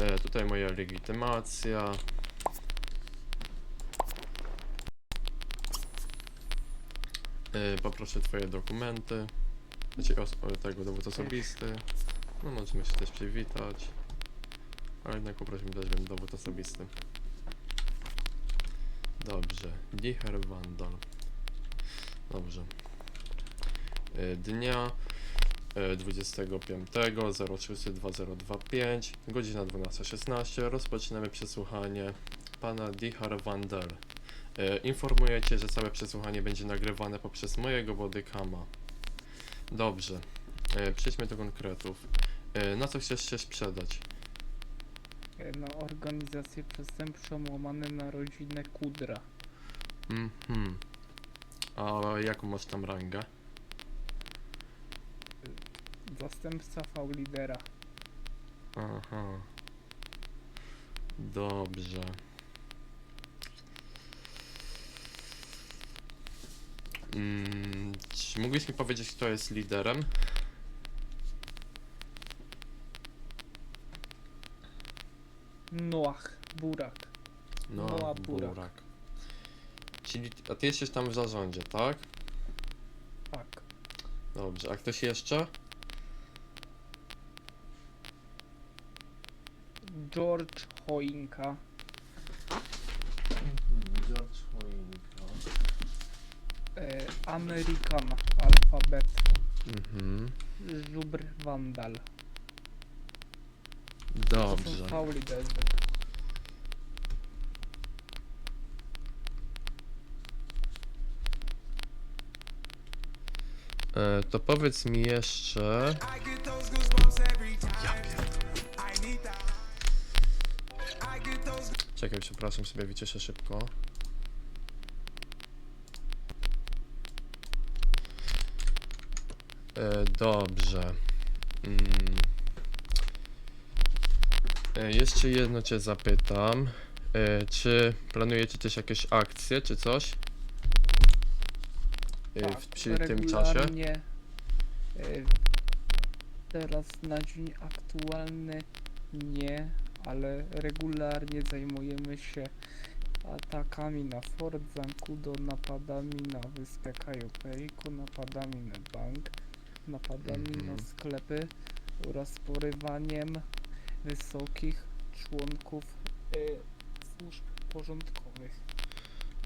E, tutaj moja legitymacja. E, poproszę twoje dokumenty. Znaczy os- o, tego dowód osobisty. No możemy się też przywitać. Ale jednak poprosimy też ten dowód osobisty. Dobrze. Dicher Vandal. Dobrze. E, Dnia e, 25.06.2025 godzina 12.16 rozpoczynamy przesłuchanie pana Dichar Vandel. E, Informujecie, że całe przesłuchanie będzie nagrywane poprzez mojego bodycama. Dobrze. E, Przejdźmy do konkretów. E, Na co chcesz się sprzedać? Na organizację przestępczą łamane na rodzinę Kudra. Mhm. A jaką masz tam rangę? Zastępca V-lidera. Aha. Dobrze. Mm, czy mógłbyś mi powiedzieć, kto jest liderem? Noach Burak. No, Noa Burak. Burak. Czyli, a ty jesteś tam w zarządzie, tak? Tak. Dobrze, a ktoś jeszcze? George Choinka. George Choinka. E, American Alphabet. Mhm. Żubr Vandal. To Dobrze. są. E, to powiedz mi jeszcze. Ja pierdolę. Czekaj, przepraszam, sobie wycieszę szybko. E, dobrze. Mm. E, jeszcze jedno cię zapytam. E, czy planujecie też jakieś akcje, czy coś? Tak, w, przy tym czasie? Teraz na dzień aktualny nie, ale regularnie zajmujemy się atakami na Fort Zancudo, napadami na wyspę Cayo Perico, napadami na bank, napadami Mhm. na sklepy oraz porywaniem wysokich członków e, służb porządkowych.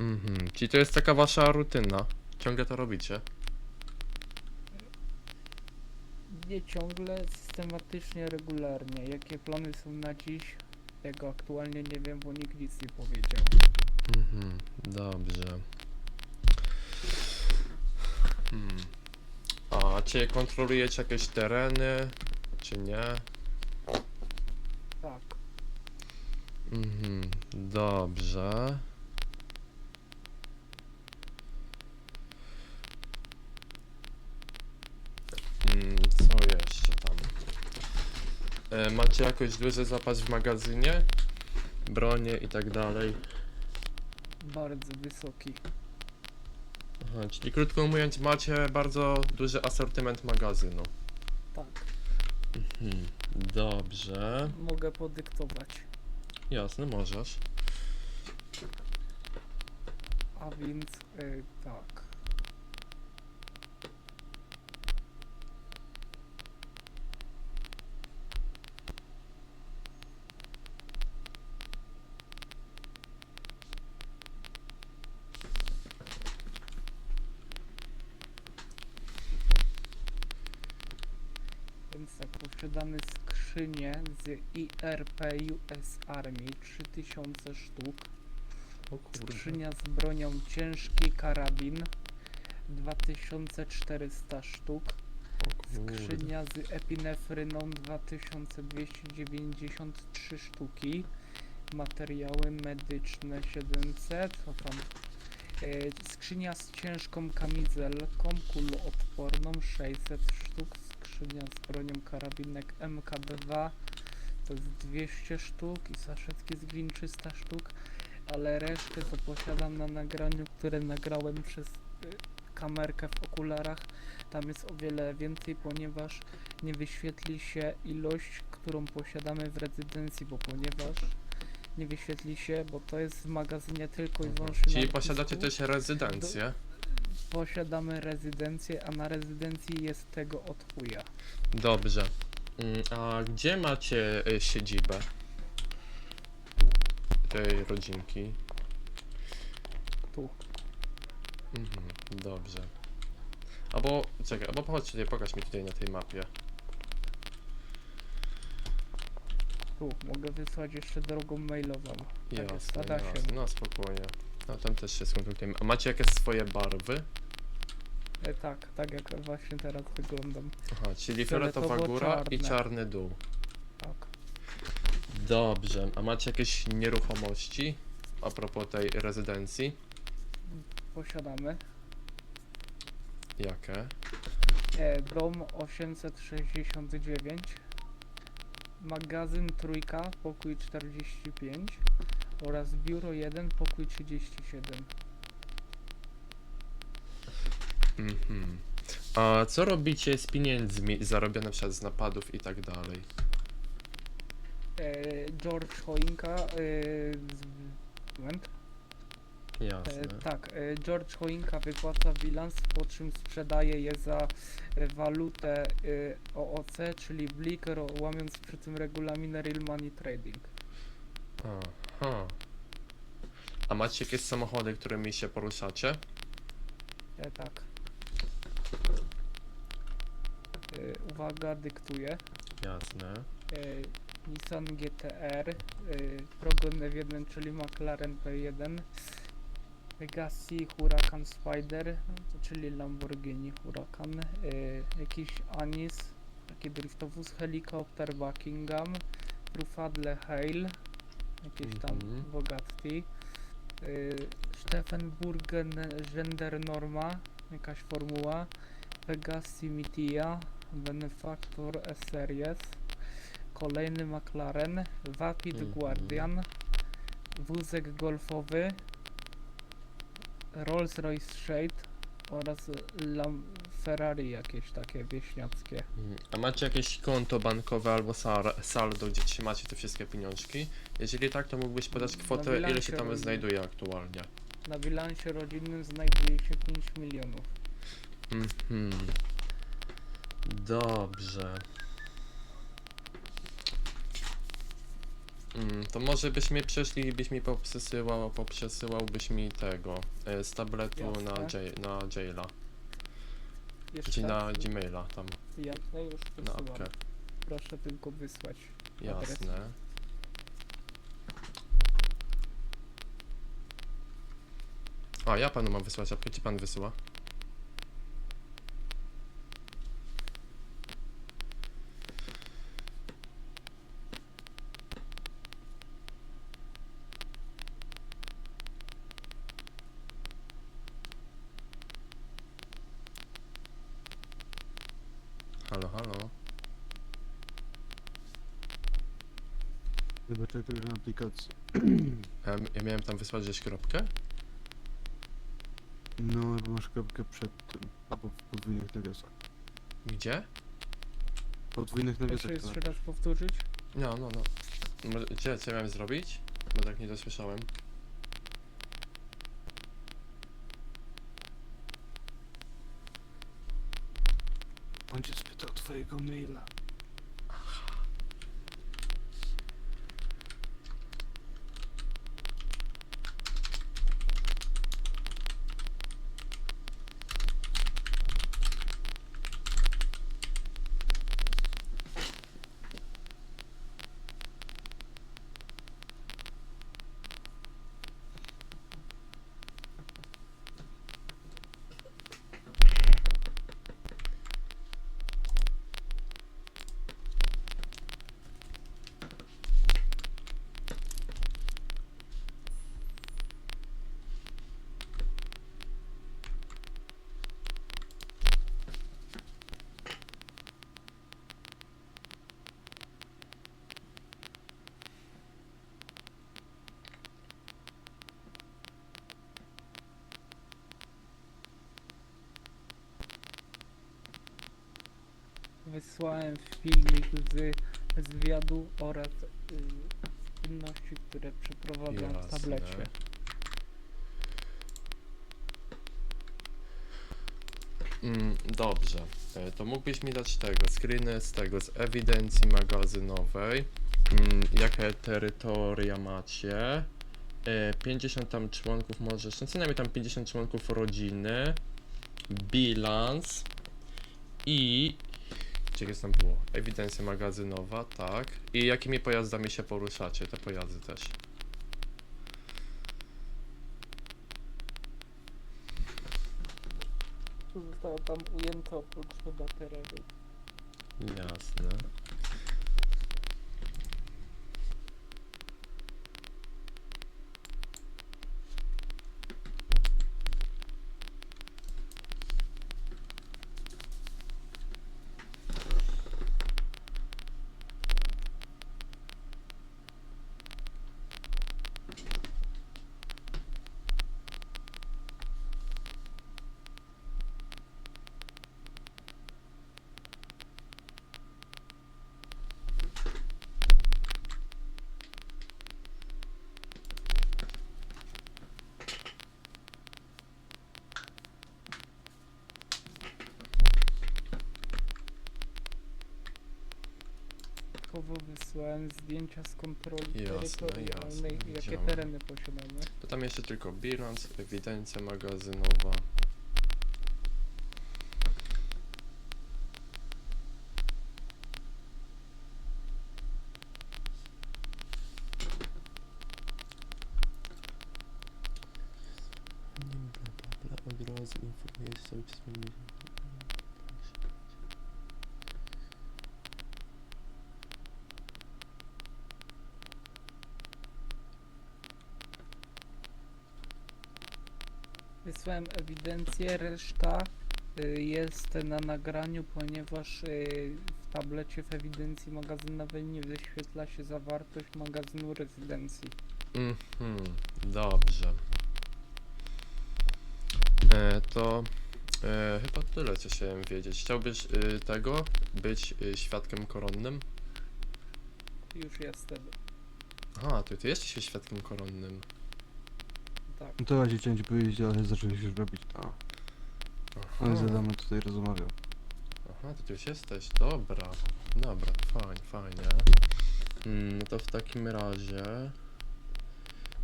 Mhm, czyli to jest taka wasza rutyna. Ciągle to robicie. Nie ciągle, systematycznie, regularnie. Jakie plany są na dziś? Tego aktualnie nie wiem, bo nikt nic nie powiedział. Mhm, dobrze. Hmm. A czy kontrolujecie jakieś tereny, czy nie? Tak. Mhm, dobrze. Mm, co jeszcze tam? E, macie jakoś duży zapas w magazynie? Bronie i tak dalej. Bardzo wysoki. Aha, czyli krótko mówiąc, macie bardzo duży asortyment magazynu. Tak. Hmm, dobrze. Mogę podyktować. Jasne, możesz. A więc y, tak. Tak, posiadamy skrzynię z IRP US Army 3000 sztuk. O kurde. Skrzynia z bronią ciężki karabin 2400 sztuk. Skrzynia z epinefryną 2293 sztuki. Materiały medyczne 700. Co tam? E, skrzynia z ciężką kamizelką kuloodporną 600 sztuk. Skrzynia z bronią karabinek MKB2 to jest 200 sztuk i saszetki z gwin 300 sztuk ale resztę to posiadam na nagraniu, które nagrałem przez y, kamerkę w okularach, tam jest o wiele więcej, ponieważ nie wyświetli się ilość, którą posiadamy w rezydencji, bo ponieważ nie wyświetli się, bo to jest w magazynie tylko i wyłącznie Czyli posiadacie też rezydencję? Posiadamy rezydencję, a na rezydencji jest tego od chuja. Dobrze. Mm, A gdzie macie y, siedzibę tej rodzinki? Tu. Mhm, dobrze. Albo, czekaj, albo chodź tutaj, pokaż mi tutaj na tej mapie. Tu, mogę wysłać jeszcze drogą mailową. Tak jest, Jasne, Adasiem. jasne, no spokojnie. No tam też się skontaktujemy. A macie jakieś swoje barwy? E, tak, tak jak właśnie teraz wyglądam. Aha, czyli fioletowa góra i Fioletowo-czarne. czarny dół. Tak. Dobrze, a macie jakieś nieruchomości? A propos tej rezydencji? Posiadamy. Jakie? E, dom 869. Magazyn trójka, pokój 45 oraz biuro 1, pokój 37. Mhm. A co robicie z pieniędzmi zarobione przez napadów i tak dalej? E, George Choinka, e, z, moment, Jasne. e, tak, e, George Choinka wypłaca bilans, po czym sprzedaje je za e, walutę e, OOC, czyli Blik, ro- łamiąc przy tym regulamin Real Money Trading. Aha. A macie jakieś samochody, którymi się poruszacie? E, tak. E, uwaga, dyktuję. Jasne. E, Nissan GTR, e, Progon F1, czyli McLaren P1, Pegasi Huracan Spider, czyli Lamborghini Huracan, e, jakiś Anis, taki driftowóz, helikopter Buckingham, Trufadle Hale, jakieś tam Mhm. Bugatti, e, Steffenburgen Gender Norma, jakaś formuła, Pegasi Mitia, Benefactor S-Series, kolejny McLaren, Vapid Mhm. Guardian, wózek golfowy, Rolls-Royce Shade oraz Lam Ferrari jakieś takie wieśniackie. Mhm. A macie jakieś konto bankowe albo sar- saldo, gdzie trzymacie te wszystkie pieniążki? Jeżeli tak, to mógłbyś podać kwotę, ile się tam znajduje aktualnie. Na bilansie rodzinnym znajduje się 5 milionów. Mhm. Dobrze. Mm, to może byś mi przeszli, byś mi poprzesyłał, poprzesyłałbyś mi tego, e, z tabletu na, Jasne. J- na Jaila, Jeszcze czy na raz? Gmaila tam, Jasne, już na wysyłam. apkę. Proszę tylko wysłać. adres. Jasne. A, ja panu mam wysłać apkę, czy pan wysyła? To jest na aplikacji. Ja, ja miałem tam wysłać gdzieś kropkę? No, bo masz kropkę przed tym. Albo w podwójnych nawiasach. Gdzie? Podwójnych nawiasach Proszę to jeszcze raz powtórzyć. No, no, no. Może- Gdzie, co miałem zrobić? Bo tak nie dosłyszałem. On cię spytał twojego maila. Wysłałem filmik z zwiadu oraz y, czynności, które przeprowadzam w Jasne. tablecie. Mm, dobrze, e, to mógłbyś mi dać tego, screeny z tego, z ewidencji magazynowej, mm, jakie terytoria macie, e, 50 tam członków możesz, no co najmniej tam 50 członków rodziny, bilans i, gdzie jest tam było, ewidencja magazynowa, tak, i jakimi pojazdami się poruszacie, te pojazdy też. Tu zostało tam ujęte oprócz chyba terenu. Jasne. Dodatkowo wysłałem zdjęcia z kontroli Jasne, terytorialnej, jasne, jakie widziałem. tereny posiadamy. To tam jeszcze tylko bilans, ewidencja magazynowa. Od razu informuję sobie, czy Wysłałem ewidencję, reszta y, jest na nagraniu, ponieważ y, w tablecie w ewidencji magazynowej nie wyświetla się zawartość magazynu rezydencji. Mhm, dobrze. E, to e, chyba tyle, co chciałem wiedzieć. Chciałbyś y, tego być y, świadkiem koronnym? Już jestem. Aha, to ty jesteś świadkiem koronnym. Tak. No to razie chciałem ci powiedzieć, ale zacząłeś już robić to. Aha, Ale za dawno tutaj rozmawiał. aha to ty już jesteś, dobra. Dobra, fajnie, fajnie. Mm, no to w takim razie...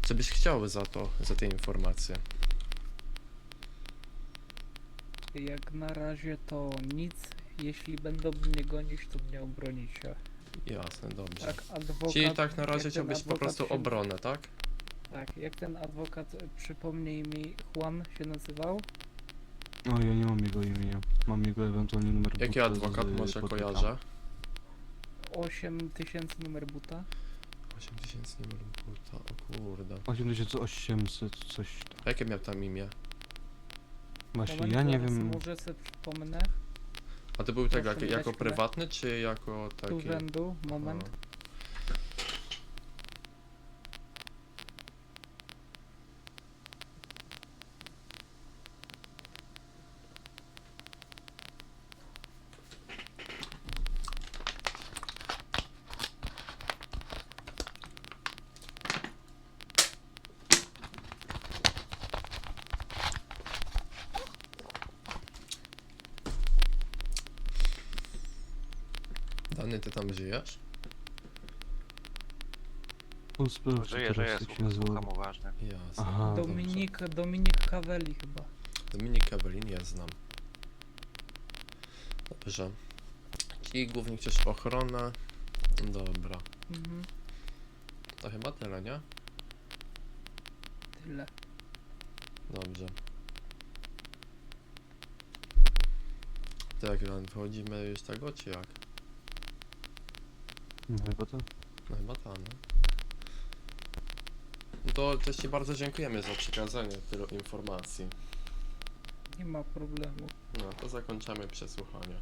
Co byś chciał za to, za te informacje? Jak na razie to nic. Jeśli będą mnie gonić, to mnie obronicie. Jasne, dobrze. Tak, adwokat... Czyli tak na jak razie ten chciałbyś po adwokat prostu się- obronę, tak? Tak, jak ten adwokat, y, przypomnij mi, Juan się nazywał? O, ja nie mam jego imienia. Mam jego ewentualnie numer Jaki buta adwokat z może podpiekami. kojarzę? 8000 numer buta. 8000 numer buta, o kurde. 8800 coś tam. Jakie miał tam imię? Właśnie, Moment, ja nie zaraz wiem. Może sobie przypomnę. A to był Proszę jak, mi jako chwilę. prywatny, czy jako Tu taki? rzędu, moment. Aha. Ty tam żyjesz? On teraz, żyję, jak się słucham, nazywa. słucham uważnie. Jasne. Aha. dobrze. Dominik, Dominik Kaweli chyba. Dominik Kawelin, ja znam. Dobrze. I głównie chcesz ochronę. Dobra. Mhm, To chyba tyle, nie? tyle. Dobrze. To jak tam wchodzimy już tego, czy jak? No chyba to. No chyba tam, no. No to też Ci bardzo dziękujemy za przekazanie tylu informacji. Nie ma problemu. No to zakończamy przesłuchanie.